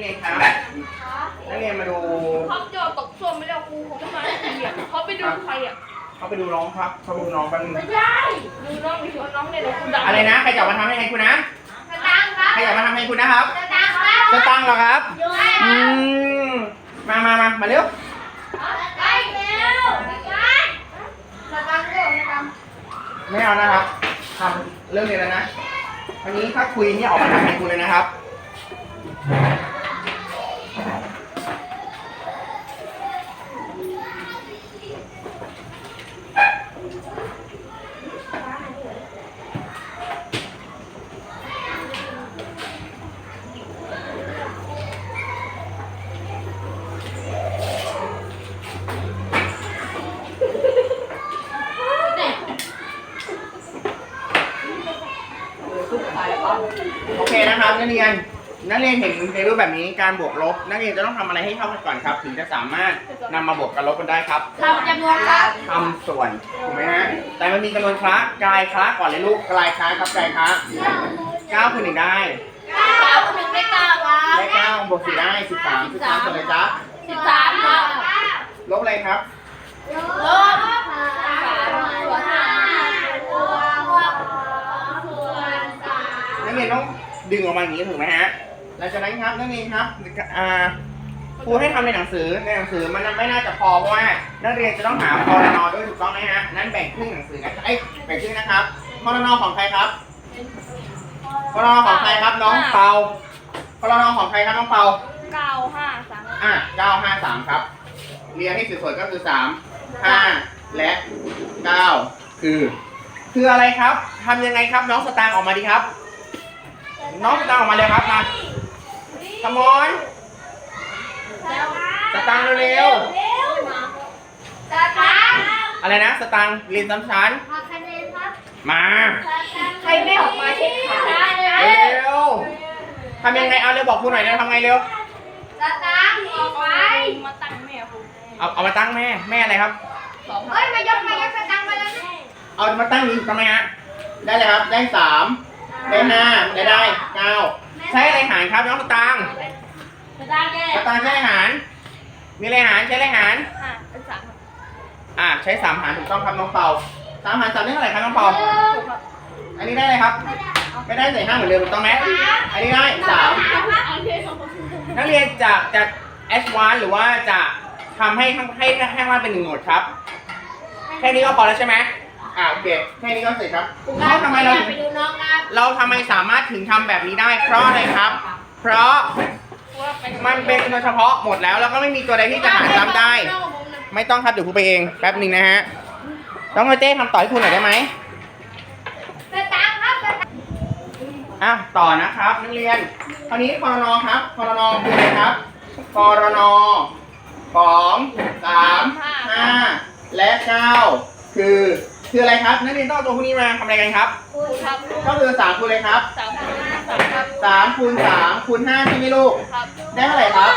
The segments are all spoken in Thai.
เรียนครับนักเรียนมาดูเขาโจตกส้วมไม่ได้ครูเขาไม่มาทีอะเขาไปดูใครอะเขาไปดูน้องครับเขาไปดูน้องแป๊บนึงไม่ได้ดูน้องไปชวนน้องเนี่ยเดี๋ยวคุณดังอะไรนะใครจะเอามาทำให้ใครคุณนะสตางค์ครับใครอยากมาทำให้คุณนะครับสตางค์ครับจะตังค์เหรอครับอยู่ไหนอืมมามามามาเร็วไปเร็วไปสตางค์เร็วสตางค์ไม่เอานะครับทำเรื่องเรียนแล้วนะวันนี้ถ้าคุยนี่ออกมาทำให้คุณเลยนะครับ โอเคนะครับนักเรียน นักเรียนเห็นในรูปแบบนี้การบวกลบ นักเรียนจะต้องทำอะไรให้เท่ากันก่อนครับ ถึงจะสามารถนำมาบวกกันลบกันได้ครับทำจำนวนครับทำส่วนถูกไหมฮะแต่มันมีจำนวนคละกลายคละก่อนเลยลูกกลายคละครับกลายคละเก้าคูณหนึ่งได้เก้าหนึ่งได้เก้าครับได้เก้าบวกสี่ได้สิบสามสิบสามส่วนอะไรจ๊ะสิบสามครับลบอะไรครับลบสามส่วนห้าบวกหกส่วนสามนักเรียนต้องดึงออกมาอย่างนี้ถูกไหมฮะ หลังจากนั้นครับนักเรียนครับอ่าครูให้ทำในหนังสือในหนังสือมันไม่น่าจะพอเพราะว่านักเรียนจะต้องหาพรนด้วยถูกต้องไหมฮะนั้นแบ่งครึ่งหนังสือนะเอ้ยแบ่งครึ่งนะครับพรนของใครครับพรนของใครครับน้องเปาพรนของใครครับน้องเปาเก้าห้าสามอะเก้าห้าสามครับ เรียงให้สวยๆก็คือสามห้าและเก้าคือ คืออะไรครับทำยังไงครับน้องสตางค์ออกมาดีครับ น้องสตางค์ออกมาเลยครับมา ขมอนสตางค์เร็วสตางค์อะไรนะสตางค์เรียนซ้ำชั้นหักคะแนนครับมาใครไม่ออกมาเช็คขาเร็วทำยังไงเอาเร็วบอกครูหน่อยเร็วทำไงเร็วสตางค์ออกไปมาตั้งแม่ผมเอาเอามาตั้งแม่แม่อะไรครับ สองเฮ้ยมายกมายกสตางค์มาแล้วนะเอามาตั้งนี้ถูกต้องไหมฮะได้เลยครับได้สามได้ห้าได้ได้เก้า ใช้อะไรหารครับน้องสตางค์สตางค์แกสตางค์ใช้อะไรหาร มีอะไรหารใช้อะไรหารห้าเป็นสามอ่าใช้สามหารถูกต้องครับน้องเปาสามหารสามได้เท่าไหร่ครับน้องเปาถูกครับอันนี้ได้เลยครับ ไม่ได้ใส่ห้าเหมือนเดิมถูกต้องไหมอันนี้ได้สามนักเรียนจะจะแอดวานหรือว่าจะทำให้ข้างให้ให้ข้างล่างเป็นหนึ่งหน่วยครับ แค่นี้ก็พอแล้วใช่ไหม อ่าโอเคแค่นี้ก็เสร็จครับเขาทำไมเราไปดูน้องนะเราทำไมสามารถถึงทำแบบนี้ได้เพราะอะไรครับ เพราะมันเป็นโดยเฉพาะหมดแล้วแล้วก็ไม่มีตัวใดที่จะหารซ้ำได้ ไม่ต้องครับเดี๋ยวครูไปเองแป๊บหนึ่งนะฮะต้องให้เต้ทำต่อให้ครูหน่อยได้ไหมสตางค์ครับสตางค์อะต่อนะครับนักเรียนคราวนี้คอรนอครับคอรนอคืออะไรครับคอรนอสองสามห้าและเก้าคือ คืออะไรครับ นักเรียนต้องเอาตัวพวกนี้มาทำอะไรกันครับคูณครับก็คือสามคูณเลยครับสามคูณห้าสามครับสามคูณสามคูณห้าใช่ไหมลูก ครับได้เท่าไหร่ครับ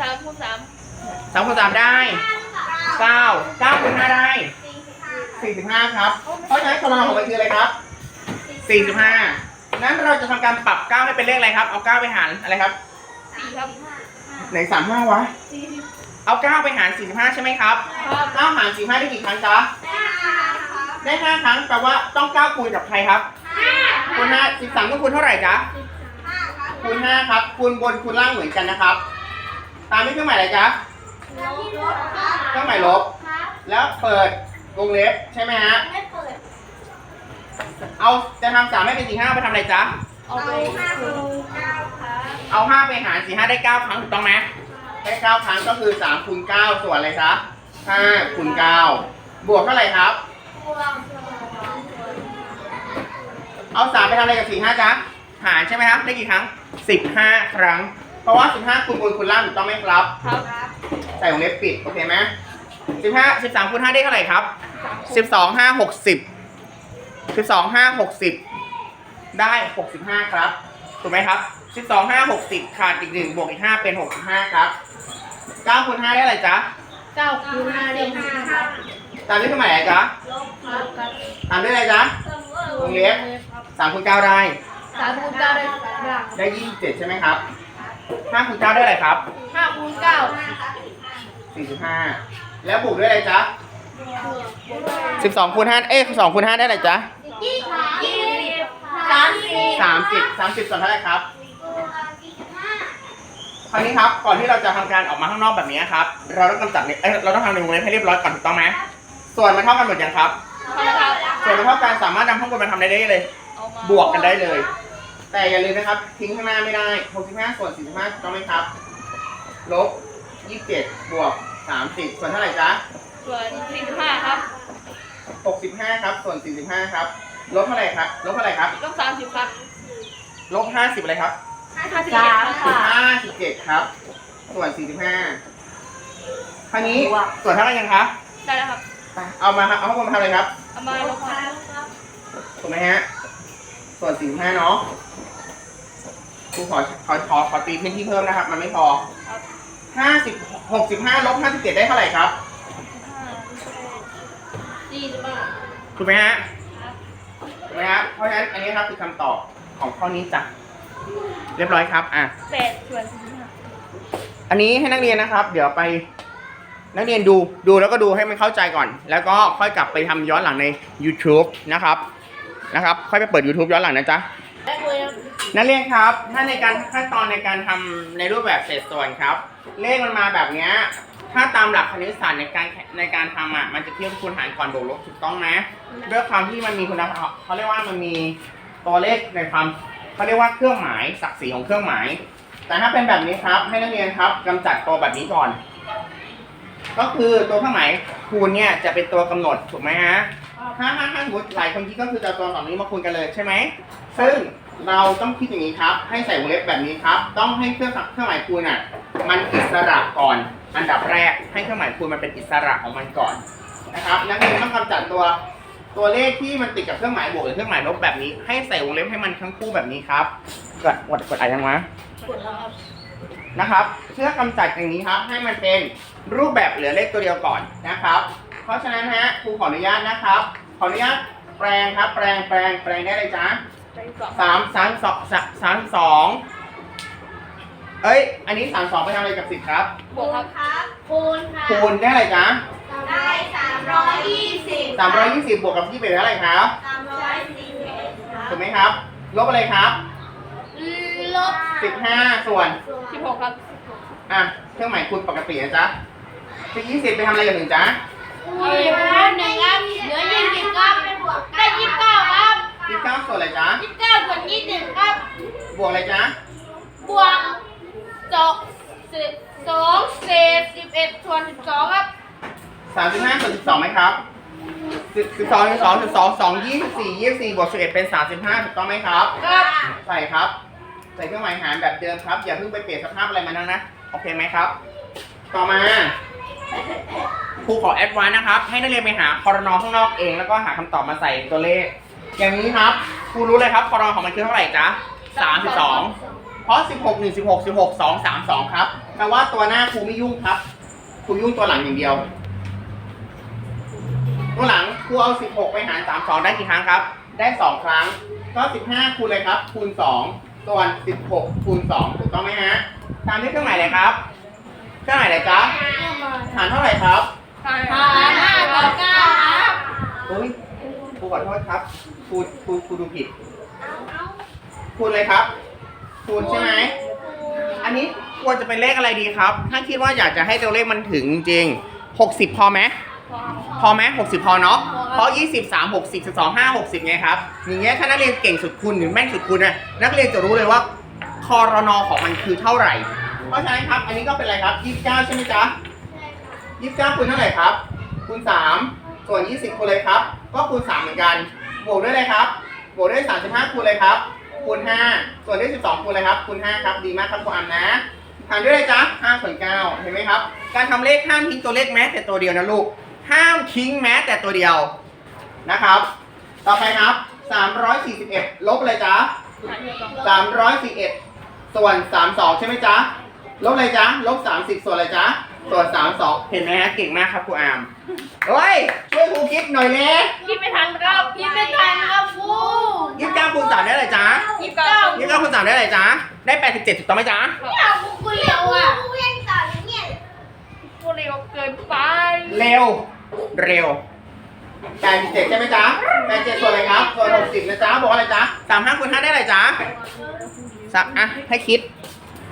สามคูณสามสามคูณสามได้เก้าเก้าคูณห้าได้สี่สิบห้าครับ เพราะฉะนั้นคอรนอของมันคืออะไรครับสี่สิบห้านั้นเราจะทำการปรับเก้าให้เป็นเลขอะไรครับ เอาเก้าไปหารอะไรครับสี่ครับไหนสามห้าวะสี่สิบเอาเก้าไปหารสี่สิบห้าใช่ไหมครับครับเก้าหารสี่ห้าได้กี่ครั้งจ๊ะ ได้ห้าครั้งแปลว่าต้องเก้าคูณกับใครครับคูณห้าสิบสามต้องคูณเท่าไหร่จ๊ะคูณห้าครับคูณบนคูณล่างเหมือนกันนะครับ ตามด้วยเครื่องหมายอะไรจ๊ะเครื่องหมายลบ แล้วเปิดวงเล็บใช่ไหมฮะไม่เปิดเอาจะทำสามให้เป็นสี่ห้าไปทำอะไรจ๊ะเอาไปห้าคูณเก้าครับเอาห้าไปหารสี่ห้าได้เก้าครั้งถูกต้องไหมได้เก้าครั้งก็คือสามคูณเก้าส่วนอะไรจ๊ะห้าคูณเก้าบวกเท่าไหร่ครับ เอาสามไปทำอะไรกับสี่ห้าจ๊ะหารใช่ไหมครับ ได้กี่ครั้งสิบห้าครั้ง เพราะว่าสิบห้าคูณบนคูณล่างถูกต้องไหมครับ ครับใส่วงเล็บปิด โอเคไหมสิบห้าสิบสามคูณห้าได้เท่าไหร่ครับสิบสองห้าหกสิบสิบสองห้าหกสิบได้หกสิบห้าครับ ถูกไหมครับสิบสองห้าหกสิบขาดอีกหนึ่งบวกอีกห้าเป็นหกสิบห้าครับเก้าคูณห้าได้อะไรจ๊ะเก้าคูณห้าได้ห้าครับตามด้วยเครื่องหมายอะไรจ๊ะลบครับครับตามด้วยอะไรจ๊ะวงเล็บ สามคูณเก้าได้ สามคูณเก้าได้สามได้ยี่สิบเจ็ดใช่ไหมครับห้าคูณเก้าได้อะไรครับห้าคูณเก้าสี่สิบห้าแล้วบวกด้วยอะไรจ๊ะสิบสองคูณห้าเอ้ยสองคูณห้าได้อะไรจ๊ะยี่สิบสามสิบสามสิบสามสิบส่วนเท่าไหร่ครับคราวนี้ครับก่อนที่เราจะทำการออกมาข้างนอกแบบนี้ครับ เราต้องกำจัดเนี่ยเอ้ยเราต้องทำในวงเล็บให้เรียบร้อยก่อนถูกต้องไหมส่วนมันเท่ากันหมดยังครับส่วนมันเท่ากันสามารถนำข้างบนมาทำได้เลย บวกกันได้เลย แต่อย่าลืมนะครับ ทิ้งข้างหน้าไม่ได้ 65 ส่วน 45ถูกต้องไหมครับ ลบ 27 บวก 30 ส่วนเท่าไหร่จ๊ะ ส่วนสี่สิบห้าครับ65 ครับ ส่วน 45 ครับ ลบเท่าไหร่ครับ ลบเท่าไหร่ครับ ลบสามสิบครับลบ 50อะไรครับ ห้าสิบเจ็ดค่ะ57 ครับ ส่วน 45คราวนี้ส่วนเท่าไหร่ยังคะได้แล้วครับไปเอามาครับเอาข้างบนมาทำอะไรครับ เอามาลบครับ ถูกไหมฮะ ส่วน45เนาะครูขอขอขอขอตีพื้นที่เพิ่มนะครับ มันไม่พอครับ50 65ลบ57ได้เท่าไหร่ครับสี่สิบห้าถูกไหมฮะถูกไหมฮะเพราะฉะนั้นอันนี้ครับคือคำตอบของข้อนี้จ้ะเรียบร้อยครับอะแปดส่วนสี่สิบห้าอันนี้ให้นักเรียนนะครับ เดี๋ยวไปนักเรียนดูดูแล้วก็ดูให้มันเข้าใจก่อน แล้วก็ค่อยกลับไปทำย้อนหลังใน YouTube นะครับ นะครับค่อยไปเปิด YouTube ย้อนหลังนะจ๊ะนักเรียนครับ ถ้าในการขั้นตอนในการทำในรูปแบบเศษส่วนครับ เลขมันมาแบบเนี้ยถ้าตามหลักคณิตศาสตร์ในการในการทำอะมันจะเทียบคูณหารก่อนบวกลบถูกต้องไหมด้วยความที่มันมีคุณภาพเขาเรียกว่ามันมีตัวเลขในความเขาเรียกว่าเครื่องหมายศักดิ์ศรีของเครื่องหมาย แต่ถ้าเป็นแบบนี้ครับ ให้นักเรียนครับกำจัดตัวแบบนี้ก่อน ก็คือตัวเครื่องหมายคูณเนี่ยจะเป็นตัวกำหนดถูกไหมฮะ ถ้าถ้าถ้าสมมติหลายคนคิดก็คือจะเอาตัวสองนี้มาคูณกันเลยใช่ไหม ซึ่งเราต้องคิดอย่างนี้ครับ ให้ใส่วงเล็บแบบนี้ครับ ต้องให้เครื่องเครื่องหมายคูณอะ มันอิสระก่อน อันดับแรกให้เครื่องหมายคูณมันเป็นอิสระของมันก่อนนะครับ นักเรียนต้องกำจัดตัวตัวเลขที่มันติดกับเครื่องหมายบวกหรือเครื่องหมายลบแบบนี้ ให้ใส่วงเล็บให้มันทั้งคู่แบบนี้ครับกดกดกดอะไรยังวะกดแล้วครับนะครับเพื่อกำจัดอย่างนี้ครับ ให้มันเป็นรูปแบบเหลือเลขตัวเดียวก่อนนะครับ เพราะฉะนั้นฮะครูขออนุญาตนะครับ ขออนุญาตแปลงครับ แปลงแปลงแปลงได้เลยจ้าเป็นสองสามสามสองสามสามสองเอ้ย อันนี้สามสองไปทำอะไรกับสิบครับบวกครับครับคูณค่ะคูณได้อะไรจ๊ะได้สามร้อยยี่สิบสามร้อยยี่สิบบวกกับที่เป็นเท่าไหร่ครับสามร้อยสี่สิบเอ็ดครัถูบกไหมครับ ลบอะไรครับ ลบสิบห้าส่วนสิบหกครับ อะ เครื่องหมายคูณปกตินะจ๊ะสิบยี่สิบไปทำอะไรกับหนึ่งจ๊ะ คูณหนึ่งครับเหลือยี่สิบครับได้ยี่สิบเก้าครับยี่สิบเก้าส่วนอะไรจ๊ะยี่สิบเก้าส่วนยี่สิบครับ บวกอะไรจ๊ะบวกสองสิบสองเศษสิบเอ็ดส่วนสิบสองครับสามสิบห้าส่วนสิบสองไหมครับสิบสิบสองสิบสองสิบสองสองยี่สิบสี่ยี่สิบสี่บวกสิบเอ็ดเป็นสามสิบห้าถูกต้องไหมครับ ครับใส่ครับ ใส่เครื่องหมายหารแบบเดิมครับ อย่าเพิ่งไปเปลี่ยนสภาพอะไรมานะนะ โอเคไหมครับ ต่อมา ครูขอแอดวานนะครับ ให้นักเรียนไปหาคอรนอข้างนอกเอง แล้วก็หาคำตอบมาใส่ตัวเลข อย่างนี้ครับครูรู้เลยครับคอรนอของมันคือเท่าไหร่จ๊ะสามสิบสองเพราะสิบหกหนึ่งสิบหกสิบหกสองสามสองครับแปลว่าตัวหน้าครูไม่ยุ่งครับครูยุ่งตัวหลังอย่างเดียวตัวหลังครูเอา16ไปหาร32ได้กี่ครั้งครับ ได้2ครั้ง ก็15คูณเลยครับ คูณ2ส่วน16คูณ2ถูกต้องไหมฮะตามด้วยเครื่องหมายอะไรครับเครื่องหมายอะไรจ๊ะหารเท่าไหร่ครับ หารห้าต่อเก้าครับอุ้ยครูขอโทษครับครูครูครูดูผิดคูณเลยครับคูณใช่ไหมอันนี้ควรจะเป็นเลขอะไรดีครับ ถ้าคิดว่าอยากจะให้ตัวเลขมันถึงจริง60 พอไหมพอไหมหกสิบพอเนาะเพราะยี่สิบสามหกสิบสิบสองห้าหกสิบไงครับอย่างเงี้ยถ้านักเรียนเก่งสุดคูณหรือแม่นสุดคูณนี่ยนักเรียนจะรู้เลยว่าคอรนอของมันคือเท่าไหร่ เพราะฉะนั้นครับ อันนี้ก็เป็นอะไรครับยี่สิบเก้าใช่ไหมจ๊ะ ยี่สิบเก้าคูณเท่าไหร่ครับ คูณสามส่วนยี่สิบคูณเลยครับ ก็คูณสามเหมือนกัน บวกด้วยเลยครับ บวกด้วยสามสิบห้าคูณเลยครับ คูณห้าส่วนด้วยสิบสองคูณเลยครับ คูณห้าครับ ดีมากครับครูอัมนะหารด้วยเลยจ๊ะห้าส่วนเก้าเห็นไหมครับ การทำเลขห้ามทิ้งตัวเลขแม้แต่ตัวเดียวนะลูก ห้ามทิ้งแม้แต่ตัวเดียวนะครับ ต่อไปครับ341ลบเลยจ๊ะ341ส่วน32ใช่ไหมจ๊ะ ลบเลยจ๊ะ ลบ30ส่วนอะไรจ๊ะ ส่วนสามสองเห็นไหมฮะเก่งมากครับครูอามเฮ้ยช่วยครูคิดหน่อยเลยคิดไม่ทันครับพี่เป็นใครครับครูยี่สิบเก้าคูณสามได้อะไรจ๊ะยี่สิบเก้ายี่สิบเก้าคูณสามได้อะไรจ๊ะได้แปดสิบเจ็ดถูกต้องไหมจ๊ะไม่เอาครูกูเร็วอะครูยังสอนอย่างเงี้ยพูดเร็วเกินไปเร็วเร็วแปดสิบเจ็ดใช่ไหมจ๊ะแปดเจ็ดส่วนอะไรครับส่วนหกสิบนะจ๊ะบอกว่าอะไรจ๊ะสามห้าคูณห้าได้อะไรจ๊ะสักอะให้คิด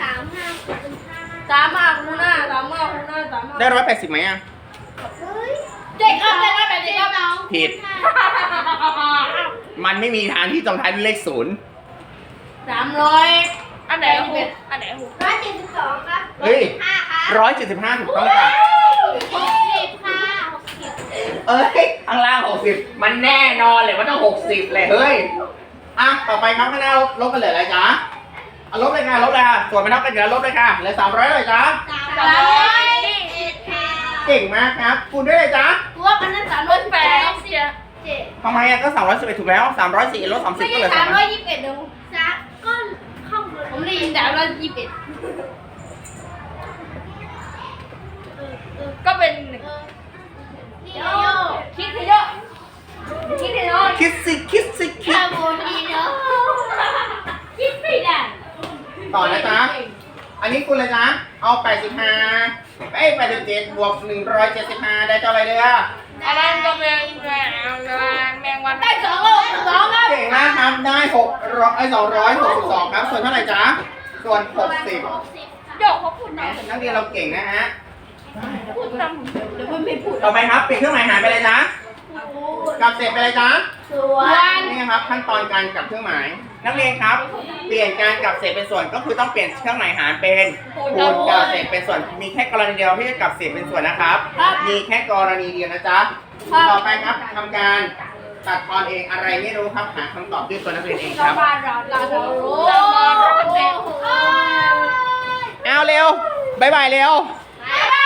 สามห้าคูณห้า สามมาคูหน้าสามมาคูหน้าสามมาได้ร้อยแปดสิบไหมอะเฮ้ยเจ็ดครับเจ็ดครับเจ็ดครับผิด มันไม่มีทางที่จงท้ายด้วยเลขศูนย์สามร้อยอันไหนหูอันไหนหูร้อยเจ็ดสิบสองครับเฮ้ยห้าครับร้อยเจ็ดสิบห้าถูกต้องจ้ะหกสิบค่ะหกสิบเอ้ยข้างล่างหกสิบมันแน่นอนเลยว่าต้องหกสิบเลยเฮ้ยอะต่อไปครับข้างหน้าลบกันเหลืออะไรจ๊ะ อะลบเลยค่ะลบเลยค่ะส่วนไม่เท่ากันเหลือลบเลยค่ะเหลือสามร้อยเลยจ๊ะสามร้อยเอ็ดค่ะเก่งมากครับคูณด้วยเลยจ๊ะกูว่ามันนั่นสามร้อยแปดเสียเจ็ดทำไมอะก็สามร้อยสิบเอ็ดถูกแล้วสามร้อยสี่ลบสามสิบไม่ก็ใช่เหลือสาสามมร้ร้ออยยยี่สิบเอ็ดเดี๋ยวซักก้นข้างบนผมได้ยินสามร้อยยี่สิบเอ็ดก็เป็นหนึ่งนี่โยคิดให้เยอะคิดให้เยอะคิดสิคิดสิคิด ข้างบนนี่เนาะ คิดไม่ได้ ต่อนะจ๊ะ อันนี้คุณเลยจ๊ะเอาแปดสิบห้าเอ้ยแปดสิบเจ็ดบวกหนึ่งร้อยเจ็ดสิบห้าได้เท่าไหรเด้ออันนั้นก็เป็นแมงแมงวันได้สองแล้วสองครับเก่งมากครับ ได้หกร้อยสองร้อยหกสิบสองครับ ส่วนเท่าไหร่จ๊ะ ส่วนหกสิบหกสิบเดี๋ยวเขาพูดแหมนะนักเรียนเราเก่งนะฮะพูดตามผมเดี๋ยวมันไม่พูดต่อไปครับเปลี่ยนเครื่องหมายหารไปเลยจ๊ะ กลับเสร็จไปเลยจ๊ะส่วน นี่นะครับขั้นตอนการกลับเครื่องหมาย นักเรียนครับ เปลี่ยนการกลับเศษเป็นส่วนก็คือต้องเปลี่ยนเครื่องหมายหารเป็นคูณกลับเศษเป็นส่วน มีแค่กรณีเดียวที่จะกลับเศษเป็นส่วนนะครับมีแค่กรณีเดียวนะจ๊ะต่อไปครับทำการตัดทอนเองอะไรไม่รู้ครับหาคำตอบด้วยตัวนักเรียนเองครับ บ้านเราเราเรารู้เรารู้ เอาเร็วบายบายเร็วบ